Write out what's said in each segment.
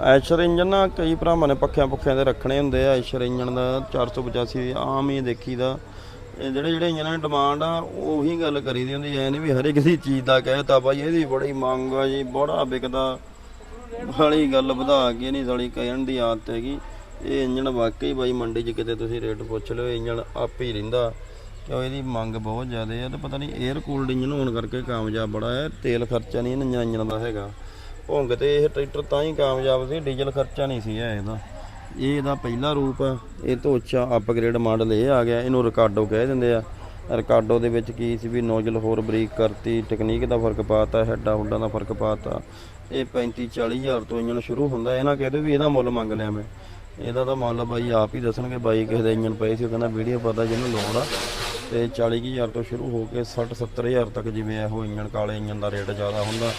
Eicher engine ਨਾ ਕਈ ਭਰਾਵਾਂ ਨੇ ਪੱਖਿਆਂ ਪੁੱਖਿਆਂ ਦੇ ਰੱਖਣੇ ਹੁੰਦੇ ਆ ਐਸ਼ਰ ਇੰਜਨ ਦਾ 485 ਆਮ ਹੀ ਦੇਖੀਦਾ ਇਹ ਜਿਹੜੇ ਜਿਹੜੇ ਇੰਜਨਾਂ ਦੀ ਡਿਮਾਂਡ ਆ, ਉਹੀ ਗੱਲ ਕਰੀਦੀ ਹੁੰਦੀ ਐ ਨਹੀਂ ਵੀ ਹਰ ਇੱਕ ਦੀ ਚੀਜ਼ ਦਾ ਕਹਿਤਾ, ਬਾਈ ਇਹਦੀ ਬੜੀ ਮੰਗ ਆ ਜੀ, ਬੜਾ ਵਿਕਦਾ। ਵਾਲੀ ਗੱਲ ਵਧਾ ਕੇ ਨਹੀਂ ਸਾਲੀ ਕਹਿਣ ਦੀ ਆਦਤ ਹੈਗੀ। ਇਹ ਇੰਜਣ ਵਾਕਈ ਬਾਈ ਮੰਡੀ 'ਚ ਕਿਤੇ ਤੁਸੀਂ ਰੇਟ ਪੁੱਛ ਲਿਓ ਇੰਜਣ ਆਪ ਹੀ ਰਹਿੰਦਾ। ਕਿਉਂ ਇਹਦੀ ਮੰਗ ਬਹੁਤ ਜ਼ਿਆਦਾ ਹੈ ਤੇ ਪਤਾ ਨਹੀਂ 에ਅਰ ਕੂਲਡ ਇੰਜਨ ਹੋਣ ਕਰਕੇ ਕਾਮਯਾਬ ਬੜਾ ਹੈ ਤੇਲ ਖਰਚਾ ਨਹੀਂ ਇਹਨਾਂ ਇੰਜਣ ਦਾ ਹੈਗਾ। ਭੁੰਗ ਤੇ ਇਹ ਟਰੈਕਟਰ ਤਾਂ ਹੀ ਕਾਮਯਾਬ ਸੀ, ਡੀਜ਼ਲ ਖਰਚਾ ਨਹੀਂ ਸੀ ਇਹਦਾ। ਇਹ ਇਹਦਾ ਪਹਿਲਾ ਰੂਪ ਆ। ਇਹ ਤੋਂ ਉੱਚਾ ਅਪਗ੍ਰੇਡ ਮਾਡਲ ਇਹ ਆ ਗਿਆ, ਇਹਨੂੰ ਰਿਕਾਰਡੋ ਕਹਿ ਦਿੰਦੇ ਆ। ਰਿਕਾਰਡੋ ਦੇ ਵਿੱਚ ਕੀ ਸੀ ਵੀ ਨੋਜ਼ਲ ਹੋਰ ਬਰੀਕ ਕਰਤੀ ਟੈਕਨੀਕ ਦਾ ਫ਼ਰਕ ਪਾਤਾ ਹੈੱਡਾਂ ਹੁੱਡਾਂ ਦਾ ਫ਼ਰਕ ਪਾਤਾ। ਇਹ 35 40 ਹਜ਼ਾਰ ਤੋਂ ਇੰਜਨ ਸ਼ੁਰੂ ਹੁੰਦਾ ਇਹਨਾਂ ਨਾ ਕਹਦੇ ਵੀ ਇਹਦਾ ਮੁੱਲ ਮੰਗ ਲਿਆ ਮੈਂ। ਇਹਦਾ ਤਾਂ ਮੁੱਲ ਬਾਈ ਆਪ ਹੀ ਦੱਸਣਗੇ, ਬਾਈ ਕਿਸੇ ਦੇ ਇੰਜਨ ਪਏ ਸੀ, ਉਹ ਕਹਿੰਦਾ ਵੀਡੀਓ ਪਤਾ ਜਿਹਨੂੰ ਲੋੜ ਆ। ਤੇ 40000 ਤੋਂ ਸ਼ੁਰੂ ਹੋ ਕੇ 60 70000 ਤੱਕ ਜਿਵੇਂ ਇਹੋ ਇੰਜਣ, ਕਾਲੇ ਇੰਜਣ ਦਾ ਰੇਟ ਜ਼ਿਆਦਾ ਹੁੰਦਾ,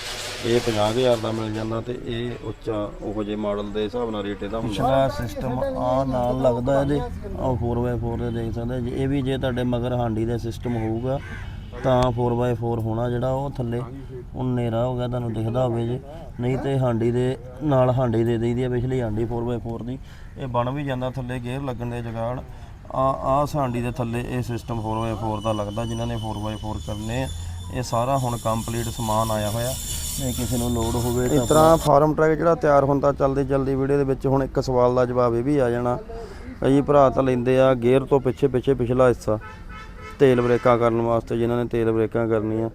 ਇਹ 50000 ਦਾ ਮਿਲ ਜਾਂਦਾ ਤੇ ਇਹ ਉੱਚਾ ਉਹੋ ਜਿਹੇ ਮਾਡਲ ਦੇ ਹਿਸਾਬ ਨਾਲ ਰੇਟ ਇਹਦਾ ਹੁੰਦਾ। ਪਿਛਲਾ ਸਿਸਟਮ ਆ ਨਾਲ ਲੱਗਦਾ ਇਹਦੇ, ਆ 4x4 ਦੇ ਦੇਖ ਸਕਦੇ ਜੇ। ਇਹ ਵੀ ਜੇ ਤੁਹਾਡੇ ਮਗਰ ਹਾਂਡੀ ਦਾ ਸਿਸਟਮ ਹੋਊਗਾ, ਤਾਂ 4x4 ਹੋਣਾ ਜਿਹੜਾ ਉਹ ਥੱਲੇ, ਉਹ ਨੇਰਾ ਹੋ ਗਿਆ, ਤੁਹਾਨੂੰ ਦਿਖਦਾ ਹੋਵੇ ਜੇ। ਨਹੀਂ ਤੇ ਹਾਂਡੀ ਦੇ ਨਾਲ, ਹਾਂਡੀ ਦੇ ਦਈਦੀ ਆ, ਪਿਛਲੀ ਹਾਂਡੀ 4x4 ਦੀ, ਇਹ ਬਣ ਵੀ ਜਾਂਦਾ ਥੱਲੇ ਗੇਅਰ ਲੱਗਣ ਦੇ ਜਗਾੜ। ਆ ਆ ਸਾਂਡੀ ਦੇ ਥੱਲੇ ਇਹ ਸਿਸਟਮ 4x4 ਦਾ ਲੱਗਦਾ, ਜਿਨ੍ਹਾਂ ਨੇ 4x4 ਕਰਨੇ ਆ। ਇਹ ਸਾਰਾ ਹੁਣ ਕੰਪਲੀਟ ਸਮਾਨ ਆਇਆ ਹੋਇਆ। ਜੇ ਕਿਸੇ ਨੂੰ ਲੋਡ ਹੋਵੇ ਇਸ ਤਰ੍ਹਾਂ ਫਾਰਮ ਟਰੈਕ ਜਿਹੜਾ ਤਿਆਰ ਹੁੰਦਾ, ਚੱਲਦੀ ਚਲਦੀ ਵੀਡੀਓ ਦੇ ਵਿੱਚ ਹੁਣ ਇੱਕ ਸਵਾਲ ਦਾ ਜਵਾਬ ਇਹ ਵੀ ਆ ਜਾਣਾ। ਕਈ ਭਰਾ ਤਾਂ ਲੈਂਦੇ ਆ ਗੇਅਰ ਤੋਂ ਪਿੱਛੇ ਪਿੱਛੇ ਪਿਛਲਾ ਹਿੱਸਾ। ਤੇਲ ਬ੍ਰੇਕਾਂ ਕਰਨ ਵਾਸਤੇ ਜਿਨ੍ਹਾਂ ਨੇ ਤੇਲ ਬ੍ਰੇਕਾਂ ਕਰਨੀਆਂ।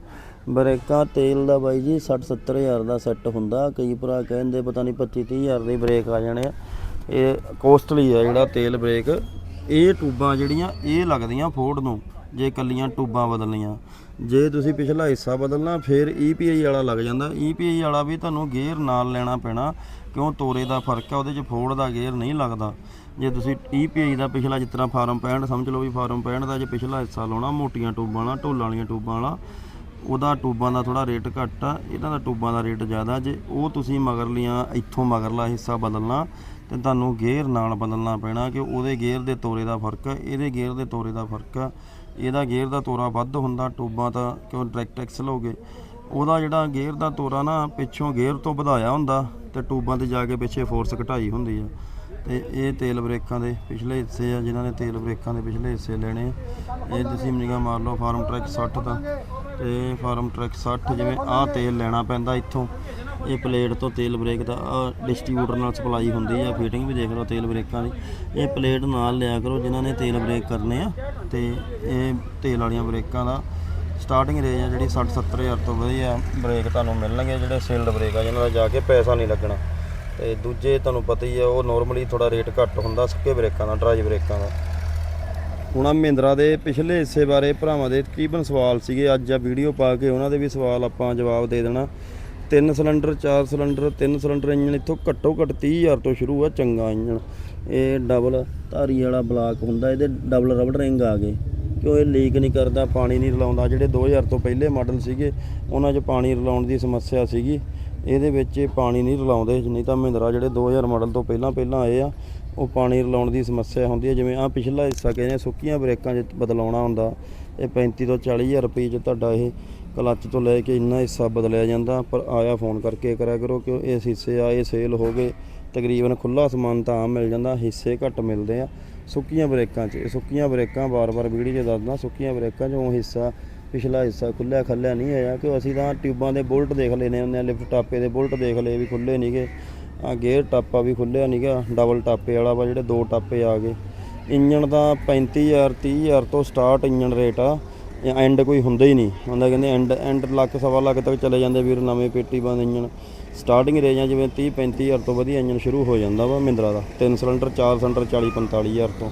ਬ੍ਰੇਕਾਂ ਤੇਲ ਦਾ ਬਾਈ ਜੀ 60 70 ਹਜ਼ਾਰ ਦਾ ਸੈੱਟ ਹੁੰਦਾ। ਕਈ ਭਰਾ ਕਹਿੰਦੇ ਪਤਾ ਨਹੀਂ 25 30 ਹਜ਼ਾਰ ਦੇ ਬ੍ਰੇਕ ਆ ਜਾਣੇ ਆ। ਇਹ ਕੋਸਟਲੀ ਆ ਜਿਹੜਾ ਤੇਲ ਬ੍ਰੇਕ। ਇਹ ਟੂਬਾਂ ਜਿਹੜੀਆਂ, ਇਹ ਲੱਗਦੀਆਂ ਫੋਰਡ ਨੂੰ, ਜੇ ਕੱਲੀਆਂ ਟੂਬਾਂ ਬਦਲਣੀਆਂ। ਜੇ ਤੁਸੀਂ ਪਿਛਲਾ ਹਿੱਸਾ ਬਦਲਣਾ, ਫਿਰ EPI ਵਾਲਾ ਲੱਗ ਜਾਂਦਾ। EPI ਵਾਲਾ ਵੀ ਤੁਹਾਨੂੰ ਗੇਅਰ ਨਾਲ ਲੈਣਾ ਪੈਣਾ, ਕਿਉਂ ਤੋਰੇ ਦਾ ਫ਼ਰਕ ਆ, ਉਹਦੇ 'ਚ ਫੋਰਡ ਦਾ ਗੇਅਰ ਨਹੀਂ ਲੱਗਦਾ। ਜੇ ਤੁਸੀਂ EPI ਦਾ ਪਿਛਲਾ ਜਿਸ ਤਰ੍ਹਾਂ ਫਾਰਮ 65 ਸਮਝ ਲਓ ਵੀ ਫਾਰਮ 65 ਦਾ ਜੇ ਪਿਛਲਾ ਹਿੱਸਾ ਲਾਉਣਾ, ਮੋਟੀਆਂ ਟੂਬਾਂ ਵਾਲਾ, ਢੋਲਾਂ ਵਾਲੀਆਂ ਟੂਬਾਂ ਵਾਲਾ, ਉਹਦਾ ਟੂਬਾਂ ਦਾ ਥੋੜਾ ਰੇਟ ਘੱਟ ਆ, ਇਹਨਾਂ ਦਾ ਟੂਬਾਂ ਦਾ ਰੇਟ ਜ਼ਿਆਦਾ। ਜੇ ਉਹ ਤੁਸੀਂ ਮਗਰਲੀਆਂ, ਇੱਥੋਂ ਮਗਰਲਾ ਹਿੱਸਾ ਬਦਲਣਾ ਤੇ ਤੁਹਾਨੂੰ ਗੇਅਰ ਨਾਲ ਬਦਲਣਾ ਪੈਣਾ ਕਿ ਉਹਦੇ ਗੇਅਰ ਦੇ ਤੋਰੇ ਦਾ ਫ਼ਰਕ ਆ ਇਹਦੇ ਗੇਅਰ ਦੇ ਤੋਰੇ ਦਾ ਫ਼ਰਕ ਆ। ਇਹਦਾ ਗੇਅਰ ਦਾ ਤੋਰਾ ਵੱਧ ਹੁੰਦਾ, ਟੂਬਾਂ ਤਾਂ ਕਿਉਂ ਡਾਇਰੈਕਟ ਐਕਸਲ ਹੋ ਗਏ ਉਹਦਾ ਜਿਹੜਾ ਗੇਅਰ ਦਾ ਤੋਰਾ ਨਾ, ਪਿੱਛੋਂ ਗੇਅਰ ਤੋਂ ਵਧਾਇਆ ਹੁੰਦਾ ਤੇ ਟੂਬਾਂ ਤੇ ਜਾ ਕੇ ਪਿੱਛੇ ਫੋਰਸ ਘਟਾਈ ਹੁੰਦੀ ਆ। ਤੇ ਇਹ ਤੇਲ ਬ੍ਰੇਕਾਂ ਦੇ ਪਿਛਲੇ ਹਿੱਸੇ ਆ, ਜਿਨ੍ਹਾਂ ਨੇ ਤੇਲ ਬ੍ਰੇਕਾਂ ਦੇ ਪਿਛਲੇ ਹਿੱਸੇ ਲੈਣੇ ਇਹ ਤੁਸੀਂ ਨਿਗਾਹ ਮਾਰ ਲਓ, ਫਾਰਮ ਟਰੈਕ 60 ਦਾ। ਤੇ ਫਾਰਮ ਟਰੱਕ 60 ਜਿਵੇਂ ਆਹ ਤੇਲ ਲੈਣਾ ਪੈਂਦਾ ਇੱਥੋਂ। ਇਹ ਪਲੇਟ ਤੋਂ ਤੇਲ ਬ੍ਰੇਕ ਦਾ ਡਿਸਟ੍ਰੀਬਿਊਟਰ ਨਾਲ ਸਪਲਾਈ ਹੁੰਦੀ ਆ ਫਿਟਿੰਗ ਵੀ ਦੇਖ ਲਓ ਤੇਲ ਬ੍ਰੇਕਾਂ ਦੀ। ਇਹ ਪਲੇਟ ਨਾਲ ਲਿਆ ਕਰੋ ਜਿਨ੍ਹਾਂ ਨੇ ਤੇਲ ਬ੍ਰੇਕ ਕਰਨੇ ਆ, ਤੇ ਇਹ ਤੇਲ ਵਾਲੀਆਂ ਬ੍ਰੇਕਾਂ ਦਾ। ਸਟਾਰਟਿੰਗ ਰੇਂਜ ਆ ਜਿਹੜੀ 60 70 ਹਜ਼ਾਰ ਤੋਂ ਵਧੀਆ ਬ੍ਰੇਕ ਤੁਹਾਨੂੰ ਮਿਲਣਗੇ ਜਿਹੜੇ ਸੀਲਡ ਬ੍ਰੇਕ ਆ ਜਿਹਨਾਂ ਦਾ ਜਾ ਕੇ ਪੈਸਾ ਨਹੀਂ ਲੱਗਣਾ। ਤੇ ਦੂਜੇ ਤੁਹਾਨੂੰ ਪਤਾ ਹੀ ਆ, ਉਹ ਨਾਰਮਲੀ ਥੋੜਾ ਰੇਟ ਘੱਟ ਹੁੰਦਾ, ਸੱਕੇ ਬ੍ਰੇਕਾਂ ਦਾ ਡਰਾਈ ਬ੍ਰੇਕਾਂ ਦਾ। ਹੁਣ ਆਹ ਮਹਿੰਦਰਾ ਦੇ ਪਿਛਲੇ ਹਿੱਸੇ ਬਾਰੇ ਭਰਾਵਾਂ ਦੇ ਤਕਰੀਬਨ ਸਵਾਲ ਸੀਗੇ। ਅੱਜ ਆ ਵੀਡੀਓ ਪਾ ਕੇ ਉਹਨਾਂ ਦੇ ਵੀ ਸਵਾਲ ਆਪਾਂ ਜਵਾਬ ਦੇ ਦੇਣਾ। ਤਿੰਨ ਸਿਲੰਡਰ ਚਾਰ ਸਿਲੰਡਰ ਤਿੰਨ ਸਿਲੰਡਰ ਇੰਜਨ ਇੱਥੋਂ ਘੱਟੋ ਘੱਟ 30000 ਤੋਂ ਸ਼ੁਰੂ ਆ ਚੰਗਾ ਇੰਜਨ ਇਹ ਡਬਲ ਧਾਰੀ ਵਾਲਾ ਬਲਾਕ ਹੁੰਦਾ, ਇਹਦੇ ਡਬਲ ਰਬੜ ਰਿੰਗ ਆ ਗਏ। ਕਿਉਂ ਇਹ ਲੀਕ ਨਹੀਂ ਕਰਦਾ, ਪਾਣੀ ਨਹੀਂ ਰਲਾਉਂਦਾ। ਜਿਹੜੇ 2000 ਤੋਂ ਪਹਿਲੇ ਮਾਡਲ ਸੀਗੇ, ਉਹਨਾਂ 'ਚ ਪਾਣੀ ਰਲਾਉਣ ਦੀ ਸਮੱਸਿਆ ਸੀਗੀ। ਇਹਦੇ ਵਿੱਚ ਇਹ ਪਾਣੀ ਨਹੀਂ ਰਲਾਉਂਦੇ, ਨਹੀਂ ਤਾਂ ਮਹਿੰਦਰਾ ਜਿਹੜੇ 2000 ਮਾਡਲ ਤੋਂ ਪਹਿਲਾਂ ਪਹਿਲਾਂ ਆਏ ਆ ਉਹ ਪਾਣੀ ਰਲਾਉਣ ਦੀ ਸਮੱਸਿਆ ਹੁੰਦੀ ਹੈ ਜਿਵੇਂ ਆ ਪਿਛਲਾ ਹਿੱਸਾ ਕਹਿੰਦੇ ਆ, ਸੁੱਕੀਆਂ ਬ੍ਰੇਕਾਂ 'ਚ ਬਦਲਾਉਣਾ ਹੁੰਦਾ ਇਹ 35 ਤੋਂ 40000 ਰੁਪਏ 'ਚ ਤੁਹਾਡਾ ਇਹ ਕਲੱਚ ਤੋਂ ਲੈ ਕੇ ਇੰਨਾ ਹਿੱਸਾ ਬਦਲਿਆ ਜਾਂਦਾ ਪਰ ਆਇਆ ਫੋਨ ਕਰਕੇ ਕਰਿਆ ਕਰੋ ਕਿ ਇਹ ਹਿੱਸੇ ਆ ਇਹ ਸੇਲ ਹੋ ਗਏ ਤਕਰੀਬਨ ਖੁੱਲਾ ਸਮਾਨ ਤਾਂ ਆਮ ਮਿਲ ਜਾਂਦਾ ਹਿੱਸੇ ਘੱਟ ਮਿਲਦੇ ਆ ਸੁੱਕੀਆਂ ਬ੍ਰੇਕਾਂ 'ਚ ਸੁੱਕੀਆਂ ਬ੍ਰੇਕਾਂ ਵਾਰ ਵਾਰ ਵੀਡੀਓ 'ਚ ਦੱਸਦਾ ਸੁੱਕੀਆਂ ਬ੍ਰੇਕਾਂ 'ਚੋਂ ਹਿੱਸਾ ਪਿਛਲਾ ਹਿੱਸਾ ਖੁੱਲਿਆ ਖੱਲਿਆ ਨਹੀਂ ਆਇਆ ਕਿ ਅਸੀਂ ਤਾਂ ਟਿਊਬਾਂ ਦੇ ਬੁਲਟ ਦੇਖ ਲੈਨੇ ਹੁੰਦੇ ਆ ਲਿਫਟ ਟਾਪੇ ਦੇ ਬੁਲਟ ਦੇਖ ਲਏ ਵੀ ਖੁੱਲੇ ਨਹੀਂਗੇ ਆ ਗੇਅਰ ਟਾਪਾ ਵੀ ਖੁੱਲਿਆ ਨਹੀਂਗਾ ਡਬਲ ਟਾਪੇ ਵਾਲਾ ਵਾ ਜਿਹੜੇ ਦੋ ਟਾਪੇ ਆ ਗਏ। ਇੰਜਣ ਦਾ 35000 30000 ਤੋਂ ਸਟਾਰਟ ਇੰਜਣ ਰੇਟ ਆ ਐਂਡ ਕੋਈ ਹੁੰਦਾ ਹੀ ਨਹੀਂ। ਹੁੰਦਾ ਕਹਿੰਦੇ ਐਂਡ ਐਂਡ ਲੱਖ, ਸਵਾ ਲੱਖ ਤੱਕ ਚਲੇ ਜਾਂਦੇ ਵੀਰ, ਨਵੇਂ ਪੇਟੀ ਬੰਦ ਇੰਜਣ। ਸਟਾਰਟਿੰਗ ਰੇਂਜਾਂ ਜਿਵੇਂ 30 35000 ਤੋਂ ਵਧੀਆ ਇੰਜਣ ਸ਼ੁਰੂ ਹੋ ਜਾਂਦਾ ਵਾ ਮਹਿੰਦਰਾ ਦਾ। ਤਿੰਨ ਸਿਲੰਡਰ ਚਾਰ ਸਿਲੰਡਰ 40 45000 ਤੋਂ।